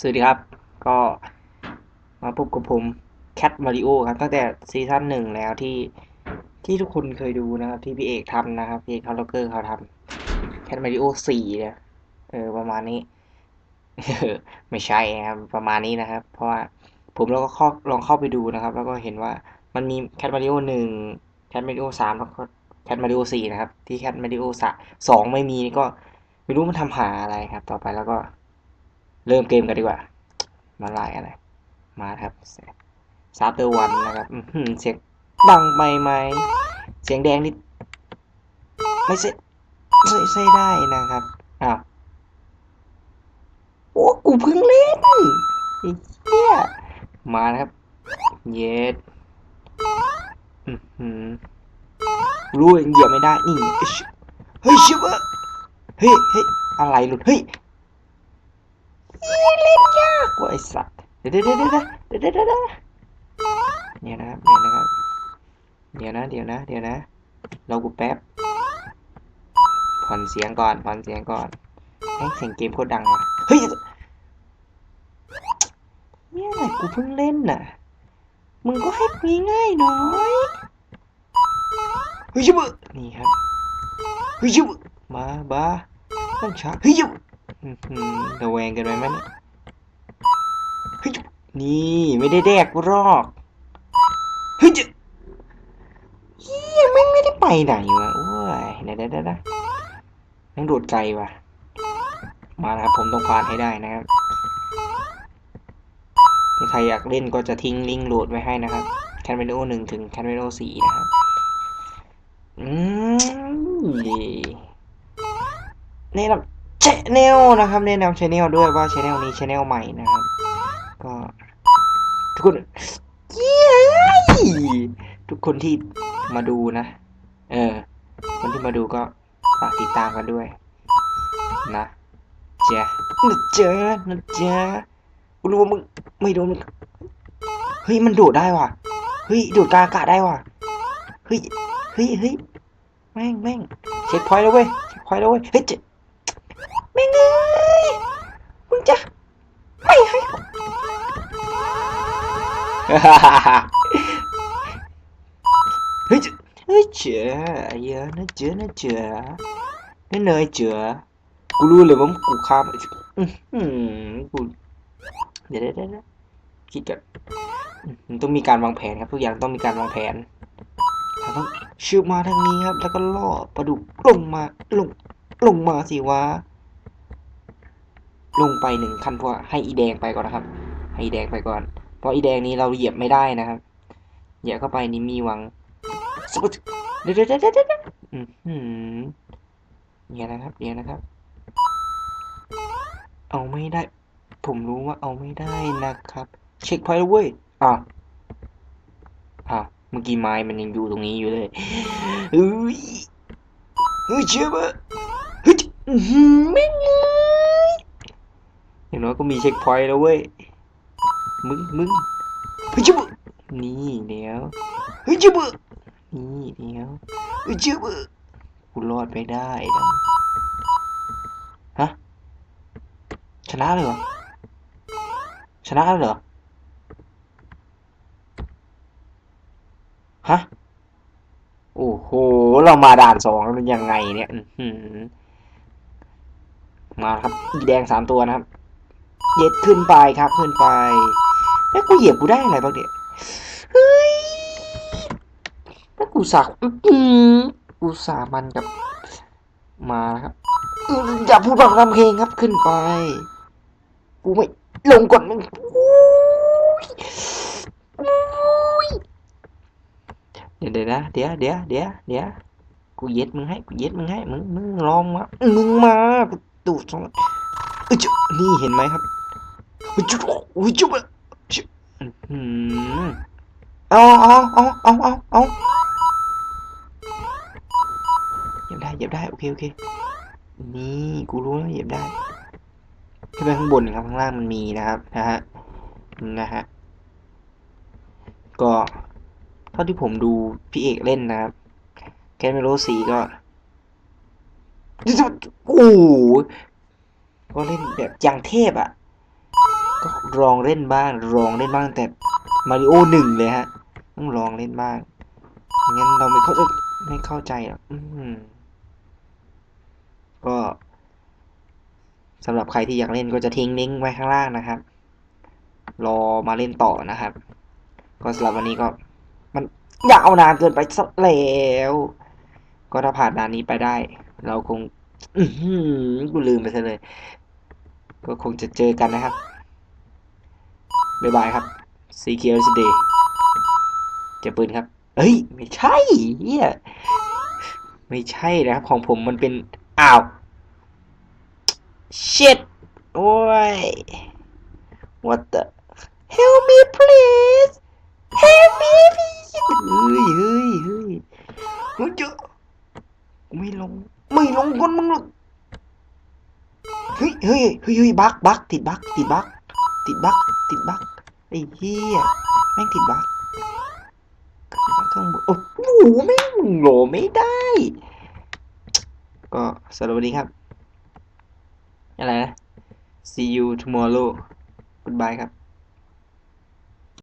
สวัสดีครับ ก็มาพบกับผมแคทมาริโอครับ ตั้งแต่ซีซั่นหนึ่งแล้วที่ที่ทุกคนเคยดูนะครับ ที่พี่เอกทำนะครับพี่เอกคาร์ลเกอร์เขาทำแคทมาริโอสี่นี่ยเออประมาณนี้ ไม่ใช่ครับประมาณนี้นะครับ เพราะว่าผมแล้วก็เข้าลองเข้าไปดูนะครับ แล้วก็เห็นว่ามันมีแคทมาริโอหนึ่งแคทมาริโอสามแล้วก็แคทมาริโอสี่นะครับ ที่แคทมาริโอสองไม่มีก็ไม่รู้มันทำหาอะไรครับ ต่อไปแล้วก็ เริ่มเกมกันดีกว่า มาไล่อะไร มาครับซาเตอร์วันนะครับเสียงดังไปไหม เสียงแดงนี่ไม่ใช่ใช่ใช่ได้นะครับ อ้าว โอ้ กูเพิ่งเล่นไอ้เหี้ย มานะครับ เย็ดรู้ยังเหยียบไม่ได้ นี่เอ้ยเฮ้ยชิบะเฮ้ยเฮ้ยอะไรหลุด เฮ้ย ไอสัตว์ เดี๋ยวเดี๋ยวเดี๋ยวเดี๋ยวเดี๋ยวเนี่ยนะครับเนี่ยนะครับเดี๋ยวนะ เดี๋ยวนะ เดี๋ยวนะ เรากูแป๊บ ผ่อนเสียงก่อน ผ่อนเสียงก่อนแม่งเสียงเกมโคตรดังว่ะ เฮ้ยเนี่ยแหละกูเพิ่งเล่นน่ะ มึงก็ให้คุยง่ายหน่อย เฮ้ยชิบะนี่ครับ เฮ้ยชิบะมาบ้าต้องช้าเฮ้ยชิบะระแวงกันไปไหมเนี่ย ฮ้ยนี่ไม่ได้แดกหรอกเฮ้ยจะเฮียแม่งไม่ได้ไปไหนวะโอ้ยเดี๋ยวเดี๋ยวเดี๋ยวนะแม่งโดดไกลว่ะ มาครับผมต้องผ่านให้ได้นะครับถ้าใครอยากเล่นก็จะทิ้งลิงก์โหลดไว้ให้นะครับ c a n v a n o หนึ่งถึง c a n v a n o สี่นะครับอืมนี่เราชแนลนะครับแนะนำชแนลด้วยว่าชแนลนี้ชแนลใหม่นะครับ ก็ ทุกคนเย้ทุกคนที่มาดูนะ เออ คนที่มาดูก็ฝากติดตามกันด้วย นะเจ๊ะนะเจ๊ะนะเจ๊ะกูรู้ว่ามึงไม่โดนมึงเฮ้ยมันโดดได้ว่ะเฮ้ยโดดกลางอากาศได้ว่ะเฮ้ยเฮ้ยเฮ้ยแม่งแม่งเช็คพอยต์แล้วเว้ยเช็คพอยต์แล้วเว้ยเฮ้ยเจ๊แม่งเอ้ยมึงจะ ไม่ให้กูเฮ้ยเจเฮ้ยเจ๋อเยอะนะเจ๋อนะเจ๋อนั่เนยเจ๋อกูรู้เลยว่ากูข้ามอื้อหือกูเดี๋ยวเดี๋ยวเคิดกันมันต้องมีการวางแผนครับ ทุกอย่างต้องมีการวางแผนเราต้องชืบมาทางนี้ครับ แล้วก็ล่อปลาดุกลงมาลงลงมาสิวะ ลงไปหนึ่งขั้นเพราะว่าให้อีแดงไปก่อนนะครับ ให้อีแดงไปก่อน เพราะอีแดงนี้เราเหยียบไม่ได้นะครับ เหยียบเข้าไปนี่มีหวังสกุตเดี๋ยวเดี๋ยวเดี๋ยวเดี๋ยวเดี๋ยวอือหือเดี๋ยนะครับเดี๋ยนะครับ เอาไม่ได้ ผมรู้ว่าเอาไม่ได้นะครับ เช็คพอยต์แล้วเว้ยอ้าวอ้าวเมื่อกี้ไม้มันยังอยู่ตรงนี้อยู่เลยเฮ้ยเฮ้ยเชื่อปะเฮ้ยอื้อหือไม่งเลย อย่างน้อยก็มีเช็คพอยต์แล้วเว้ย มึงมึงเฮ้ยจิบะนี่เดี๋ยวเฮ้ยจิบะนี่เดี๋ยวเฮ้ยจิบะกูรอดไปได้ดำฮะ ชนะเลยเหรอ ชนะเลยเหรอ ฮะ โอ้โห เรามาด่านสองแล้วมันยังไงเนี่ยอื้อหือมาครับ อีแดงสามตัวนะครับ เย็ดขึ้นไปครับขึ้นไปแล้วกูเหยียบกูได้อะไรบ้างเนี่ยเฮ้ยแล้วกูสักกูสามันกับมาครับอย่าพูดบังรำเพลงครับขึ้นไป กูไม่ลงกดมึงเดี๋ยวเดี๋ยวนะเดี๋ยวเดี๋ยวเดี๋ยวเดี๋ยวกูเย็ดมึงให้กูเย็ดมึงให้มึงมึงลองมามึงมากูตูดสองอ้ยจุนี่เห็นไหมครับ อุ้ยจุ๊บอุ้ยจุ๊บจุ๊บอื้อหือเอาเอาเอาเอาเอาเอาเหยียบได้เหยียบได้ โอเค โอเค นี่กูรู้แล้วเหยียบได้ขึ้นไปข้างบนครับ ข้างล่างมันมีนะครับ นะฮะ นะฮะ ก็เท่าที่ผมดูพี่เอกเล่นนะครับ แคมเมโรสีก็โอ้โหก็เล่นแบบอย่างเทพอะ ก็ลองเล่นบ้างลองเล่นบ้างแต่มาริโอหนึ่งเลยฮะต้องลองเล่นบ้างงั้นเราไม่เข้าไม่เข้าใจหรอกอืมก็สำหรับใครที่อยากเล่นก็จะทิ้งลิงก์ไว้ข้างล่างนะครับ รอมาเล่นต่อนะครับ ก็สำหรับวันนี้ก็ มันยาวนานเกินไปสักแล้วก็ถ้าผ่านด่านนี้ไปได้ เราคง อืกูลืมไปซะเลย ก็คงจะเจอกันนะครับ บ๊ายบายครับ See you today เจะปืนครับเฮ้ย ไม่ใช่เฮียไม่ใช่นะครับ ของผมมันเป็น อ้าว shit โอ้ย what the help me please help me please เฮ้ยเฮ้ยเฮ้ยมึงจะไม่ลง ไม่ลงคนมึงหรอกเฮ้ยเฮ้ยเฮ้ยเฮ้ยบักบักติดบักติดบัก ติดบักติดบักไอ้เหี้ยแม่งติดบักข้างบนโอ้โหแม่งโหลไม่ได้ ก็สวัสดีครับ อะไรนะ see you tomorrow goodbye ครับ